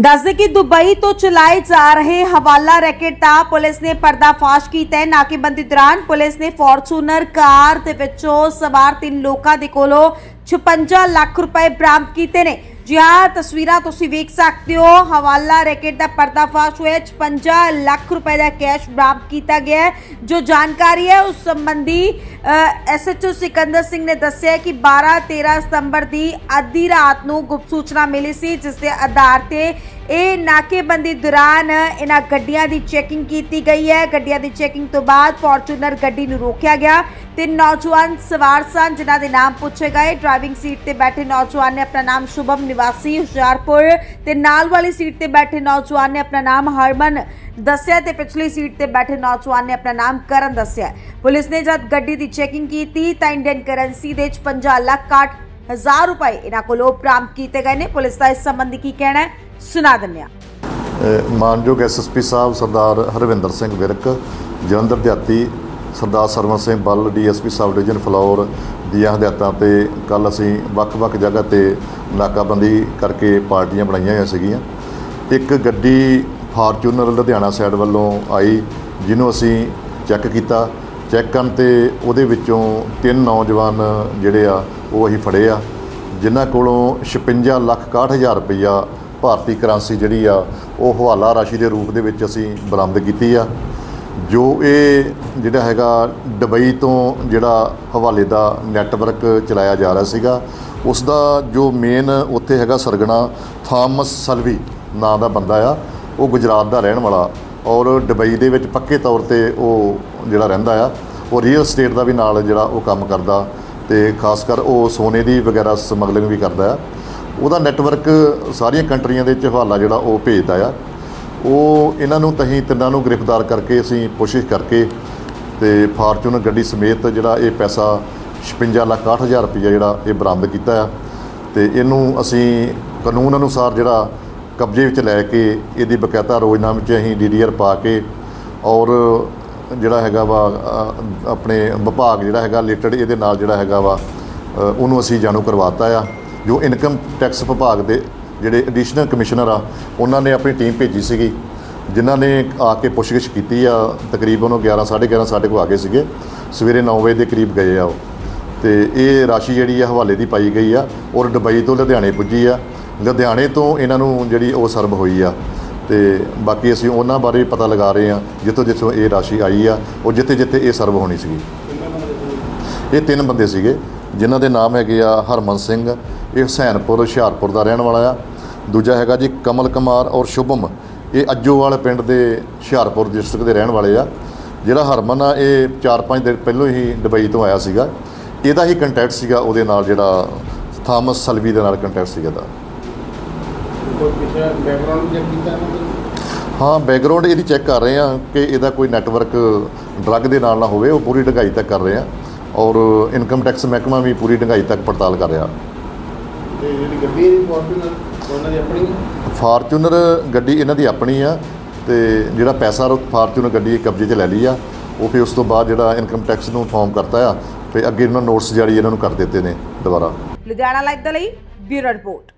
ਦੱਸਦੇ ਕਿ ਦੁਬਈ ਤੋਂ ਚਲਾਏ ਜਾ ਰਹੇ ਹਵਾਲਾ ਰੈਕੇਟ ਦਾ ਪੁਲਿਸ ਨੇ ਪਰਦਾਫਾਸ਼ ਕੀਤਾ ਹੈ। ਨਾਕੇਬੰਦੀ ਦੌਰਾਨ ਪੁਲਿਸ ਨੇ ਫੋਰਚੂਨਰ ਕਾਰ ਦੇ ਵਿੱਚੋਂ ਸਵਾਰ ਤਿੰਨ ਲੋਕਾਂ ਦੇ ਕੋਲੋਂ 56 ਲੱਖ ਰੁਪਏ ਬਰਾਮਦ ਕੀਤੇ ਨੇ। ਜੀ ਹਾਂ, ਤਸਵੀਰਾਂ ਤੁਸੀਂ ਵੇਖ ਸਕਦੇ ਹੋ। ਹਵਾਲਾ ਰੈਕੇਟ ਦਾ ਪਰਦਾਫਾਸ਼ ਹੋਇਆ। 56 ਲੱਖ ਰੁਪਏ ਦਾ ਕੈਸ਼ ਬਰਾਮਦ ਕੀਤਾ ਗਿਆ ਜੋ ਜਾਣਕਾਰੀ ਹੈ, ਉਸ ਸੰਬੰਧੀ ਐਸਐਚਓ ਸਿਕੰਦਰ ਸਿੰਘ ਨੇ ਦੱਸਿਆ ਕਿ 12 13 ਸਤੰਬਰ ਦੀ ਅੱਧੀ ਰਾਤ ਨੂੰ ਗੁਪਤ ਸੂਚਨਾ ਮਿਲੀ ਸੀ, ਜਿਸ ਦੇ ਆਧਾਰ ਤੇ ਇਹ ਨਾਕੇਬੰਦੀ ਦੌਰਾਨ ਇਹਨਾਂ ਗੱਡੀਆਂ ਦੀ ਚੈਕਿੰਗ ਕੀਤੀ ਗਈ ਹੈ। ਗੱਡੀਆਂ ਦੀ ਚੈਕਿੰਗ ਤੋਂ ਬਾਅਦ ਫੋਰਚੂਨਰ ਗੱਡੀ ਨੂੰ ਰੋਕਿਆ ਗਿਆ ਤੇ ਨੌਜਵਾਨ ਸਵਾਰ ਸਨ, ਜਿਨ੍ਹਾਂ ਦੇ ਨਾਮ ਪੁੱਛੇ ਗਏ। ਡਰਾਈਵਿੰਗ ਸੀਟ ਤੇ ਬੈਠੇ ਨੌਜਵਾਨ ਨੇ ਆਪਣਾ ਨਾਮ ਸ਼ੁਭਮ ਨਿਵਾਸੀ ਹੁਸ਼ਿਆਰਪੁਰ ਤੇ ਨਾਲ ਵਾਲੀ ਸੀਟ ਤੇ ਬੈਠੇ ਨੌਜਵਾਨ ਨੇ ਆਪਣਾ ਨਾਮ ਹਰਮਨ ਦੱਸਿਆ ਤੇ ਪਿਛਲੀ ਸੀਟ ਤੇ ਬੈਠੇ ਨੌਜਵਾਨ ਨੇ ਆਪਣਾ ਨਾਮ ਕਰਨ ਦੱਸਿਆ। ਪੁਲਿਸ ਨੇ ਜਦ ਗੱਡੀ ਦੀ ਚੈਕਿੰਗ ਕੀਤੀ ਤਾਂ ਇੰਡੀਅਨ ਕਰੰਸੀ ਦੇ 56 ਲੱਖ 60 ਹਜ਼ਾਰ ਰੁਪਏ ਇਹਨਾਂ ਕੋਲੋਂ ਬਰਾਮਦ ਕੀਤੇ ਗਏ ਨੇ। ਪੁਲਿਸ ਦਾ ਇਸ ਸੰਬੰਧੀ ਕੀ ਕਹਿਣਾ ਹੈ ਸੁਣਾ ਦਿੰਦੇ ਹਾਂ। ਅ, ਮਾਨਯੋਗ ਐਸਐਸਪੀ ਸਾਹਿਬ ਸਰਦਾਰ ਹਰਵਿੰਦਰ ਸਿੰਘ ਵਿਰਕ ਜਲੰਧਰ ਦਿਹਾਤੀ Sardar Sarwan Singh Bal DSP sub division Phillaur ਦੀਆਂ ਹਦਾਇਤਾਂ ਤੇ ਕੱਲ ਅਸੀਂ ਵੱਖ-ਵੱਖ ਜਗ੍ਹਾ ਤੇ ਨਾਕਾਬੰਦੀ ਕਰਕੇ ਪਾਰਟੀਆਂ ਬਣਾਈਆਂ ਹੋਈਆਂ ਸੀਗੀਆਂ। ਇੱਕ ਗੱਡੀ ਫਾਰਚੂਨਰ ਲੁਧਿਆਣਾ ਸਾਈਡ ਵੱਲੋਂ ਆਈ, ਜਿਹਨੂੰ ਅਸੀਂ ਚੈੱਕ ਕੀਤਾ। ਚੈੱਕ ਕਰਨ ਤੇ ਉਹਦੇ ਵਿੱਚੋਂ ਤਿੰਨ ਨੌਜਵਾਨ ਜਿਹੜੇ ਆ, ਉਹ ਅਸੀਂ ਫੜੇ ਆ। ਜਿਨ੍ਹਾਂ ਕੋਲੋਂ 56 ਲੱਖ 61 ਹਜ਼ਾਰ ਰੁਪਈਆ ਭਾਰਤੀ ਕਰੰਸੀ ਜਿਹੜੀ ਆ, ਉਹ ਹਵਾਲਾ ਰਾਸ਼ੀ ਦੇ ਰੂਪ ਦੇ ਵਿੱਚ ਅਸੀਂ ਬਰਾਮਦ ਕੀਤੀ ਆ। ਜੋ ਇਹ ਜਿਹੜਾ ਹੈਗਾ ਦੁਬਈ ਤੋਂ ਜਿਹੜਾ ਹਵਾਲੇ ਦਾ ਨੈਟਵਰਕ ਚਲਾਇਆ ਜਾ ਰਿਹਾ ਸੀਗਾ ਉਸ ਦਾ ਜੋ ਮੇਨ ਉੱਥੇ ਹੈਗਾ ਸਰਗਣਾ, ਥਾਮਸ ਸਲਵੀ ਨਾਂ ਦਾ ਬੰਦਾ ਆ। ਉਹ ਗੁਜਰਾਤ ਦਾ ਰਹਿਣ ਵਾਲਾ ਔਰ ਦੁਬਈ ਦੇ ਵਿੱਚ ਪੱਕੇ ਤੌਰ ਤੇ ਉਹ ਜਿਹੜਾ ਰਹਿੰਦਾ ਆ, ਉਹ ਰੀਅਲ ਸਟੇਟ ਦਾ ਵੀ ਨਾਲ ਜਿਹੜਾ ਉਹ ਕੰਮ ਕਰਦਾ ਤੇ ਖਾਸ ਕਰ ਉਹ ਸੋਨੇ ਦੀ ਵਗੈਰਾ ਸਮਗਲਿੰਗ ਵੀ ਕਰਦਾ ਆ। ਉਹਦਾ ਨੈਟਵਰਕ ਸਾਰੀਆਂ ਕੰਟਰੀਆਂ ਦੇ ਵਿੱਚ ਹਵਾਲਾ ਜਿਹੜਾ ਉਹ ਭੇਜਦਾ ਆ। ਉਹ ਇਹਨਾਂ ਨੂੰ ਤਹੀਂ ਤਿੰਨਾਂ ਨੂੰ ਗ੍ਰਿਫਤਾਰ ਕਰਕੇ ਅਸੀਂ ਕੋਸ਼ਿਸ਼ ਕਰਕੇ ਤੇ ਫਾਰਚੂਨਰ ਗੱਡੀ ਸਮੇਤ ਜਿਹੜਾ ਇਹ ਪੈਸਾ 56 ਲੱਖ 60 ਹਜ਼ਾਰ ਰੁਪਈਆ ਜਿਹੜਾ ਇਹ ਬਰਾਮਦ ਕੀਤਾ ਆ। ਤੇ ਇਹਨੂੰ ਅਸੀਂ ਕਾਨੂੰਨ ਅਨੁਸਾਰ ਜਿਹੜਾ ਕਬਜ਼ੇ ਵਿੱਚ ਲੈ ਕੇ ਇਹਦੀ ਬਕਾਇਦਾ ਰੋਜ਼ਨਾਮੇ 'ਚ ਅਸੀਂ ਡੀਡੀਆਰ ਪਾ ਕੇ ਔਰ ਜਿਹੜਾ ਹੈਗਾ ਵਾ ਆਪਣੇ ਵਿਭਾਗ ਜਿਹੜਾ ਹੈਗਾ ਰਿਲੇਟਡ ਇਹਦੇ ਨਾਲ ਜਿਹੜਾ ਹੈਗਾ ਵਾ ਉਹਨੂੰ ਅਸੀਂ ਜਾਣੂ ਕਰਵਾਤਾ ਆ। ਜੋ ਇਨਕਮ ਟੈਕਸ ਵਿਭਾਗ ਦੇ ਜਿਹੜੇ ਐਡੀਸ਼ਨਲ ਕਮਿਸ਼ਨਰ ਆ, ਉਹਨਾਂ ਨੇ ਆਪਣੀ ਟੀਮ ਭੇਜੀ ਸੀਗੀ, ਜਿਨ੍ਹਾਂ ਨੇ ਆ ਕੇ ਪੁੱਛਗਿੱਛ ਕੀਤੀ ਆ। ਤਕਰੀਬਨ ਉਹ 11 11:30 ਸਾਡੇ ਕੋਲ ਆ ਗਏ ਸੀਗੇ। ਸਵੇਰੇ 9 ਵਜੇ ਦੇ ਕਰੀਬ ਗਏ ਆ ਉਹ। ਤੇ ਇਹ ਰਾਸ਼ੀ ਜਿਹੜੀ ਆ ਹਵਾਲੇ ਦੀ ਪਾਈ ਗਈ ਆ ਔਰ ਦੁਬਈ ਤੋਂ ਲੁਧਿਆਣੇ ਪੁੱਜੀ ਆ। ਲੁਧਿਆਣੇ ਤੋਂ ਇਹਨਾਂ ਨੂੰ ਜਿਹੜੀ ਉਹ ਸਰਵ ਹੋਈ ਆ। ਤੇ ਬਾਕੀ ਅਸੀਂ ਉਹਨਾਂ ਬਾਰੇ ਪਤਾ ਲਗਾ ਰਹੇ ਆ ਜਿੱਥੋਂ ਜਿੱਥੋਂ ਇਹ ਰਾਸ਼ੀ ਆਈ ਆ, ਉਹ ਜਿੱਥੇ ਜਿੱਥੇ ਇਹ ਸਰਵ ਹੋਣੀ ਸੀਗੀ। ਇਹ ਤਿੰਨ ਬੰਦੇ ਸੀਗੇ, ਜਿਨ੍ਹਾਂ ਦੇ ਨਾਮ ਹੈਗੇ ਆ ਹਰਮਨ ਸਿੰਘ, ਇਹ ਹੁਸੈਨਪੁਰ, ਹੁਸ਼ਿਆਰਪੁਰ ਦਾ ਰਹਿਣ ਵਾਲਾ ਆ। ਦੂਜਾ ਹੈਗਾ ਜੀ ਕਮਲ ਕੁਮਾਰ ਔਰ ਸ਼ੁਭਮ, ਇਹ ਅੱਜੋਵਾਲ ਪਿੰਡ ਦੇ ਹੁਸ਼ਿਆਰਪੁਰ ਡਿਸਟ੍ਰਿਕਟ ਦੇ ਰਹਿਣ ਵਾਲੇ ਆ। ਜਿਹੜਾ ਹਰਮਨ ਆ, ਇਹ 4-5 ਦਿਨ ਪਹਿਲਾਂ ਹੀ ਦੁਬਈ ਤੋਂ ਆਇਆ ਸੀਗਾ। ਇਹਦਾ ਹੀ ਕੰਟੈਕਟ ਸੀਗਾ ਉਹਦੇ ਨਾਲ ਜਿਹੜਾ, ਥਾਮਸ ਸਲਵੀ ਦੇ ਨਾਲ ਕੰਟੈਕਟ ਸੀਗਾ ਦਾ ਕੋਈ ਪਿਛਲਾ ਬੈਕਗ੍ਰਾਉਂਡ ਚੈੱਕ ਕੀਤਾ ਇਹਨਾਂ ਦਾ ਹਾਂ ਬੈਕਗ੍ਰਾਉਂਡ ਇਹਦੀ ਚੈੱਕ ਕਰ ਰਹੇ ਆ ਕਿ ਇਹਦਾ ਕੋਈ ਨੈਟਵਰਕ ਡਰੱਗ ਦੇ ਨਾਲ ਨਾ ਹੋਵੇ ਉਹ ਪੂਰੀ ਢੰਗਾਈ ਤੱਕ ਕਰ ਰਹੇ ਆ ਔਰ ਇਨਕਮ ਟੈਕਸ ਮਹਿਕਮਾ ਵੀ ਪੂਰੀ ਢੰਗਾਈ ਤੱਕ ਪੜਤਾਲ ਕਰ ਰਿਹਾ। ਤੇ ਜਿਹੜੀ ਗੱਡੀ ਹੈ ਫੋਰਚੂਨਰ ਉਹਨਾਂ ਦੀ ਆਪਣੀ? ਫਾਰਚੂਨਰ ਗੱਡੀ ਇਹਨਾਂ ਦੀ ਆਪਣੀ ਆ ਤੇ ਜਿਹੜਾ ਪੈਸਾ ਫਾਰਚੂਨਰ ਗੱਡੀ ਕਬਜ਼ੇ 'ਚ ਲੈ ਲਈ ਆ ਉਹ ਫਿਰ ਉਸ ਤੋਂ ਬਾਅਦ ਜਿਹੜਾ ਇਨਕਮ ਟੈਕਸ ਨੂੰ ਫਾਰਮ ਕਰਤਾ ਆ ਤੇ ਅੱਗੇ ਇਹਨਾਂ ਨੋਟਿਸ ਜਾਰੀ ਇਹਨਾਂ ਨੂੰ ਕਰ ਦਿੱਤੇ ਨੇ ਦੁਬਾਰਾ। ਲੁਧਿਆਣਾ ਲਾਈਵ ਦੇ ਲਈ ਬਿਊਰੋ ਰਿਪੋਰਟ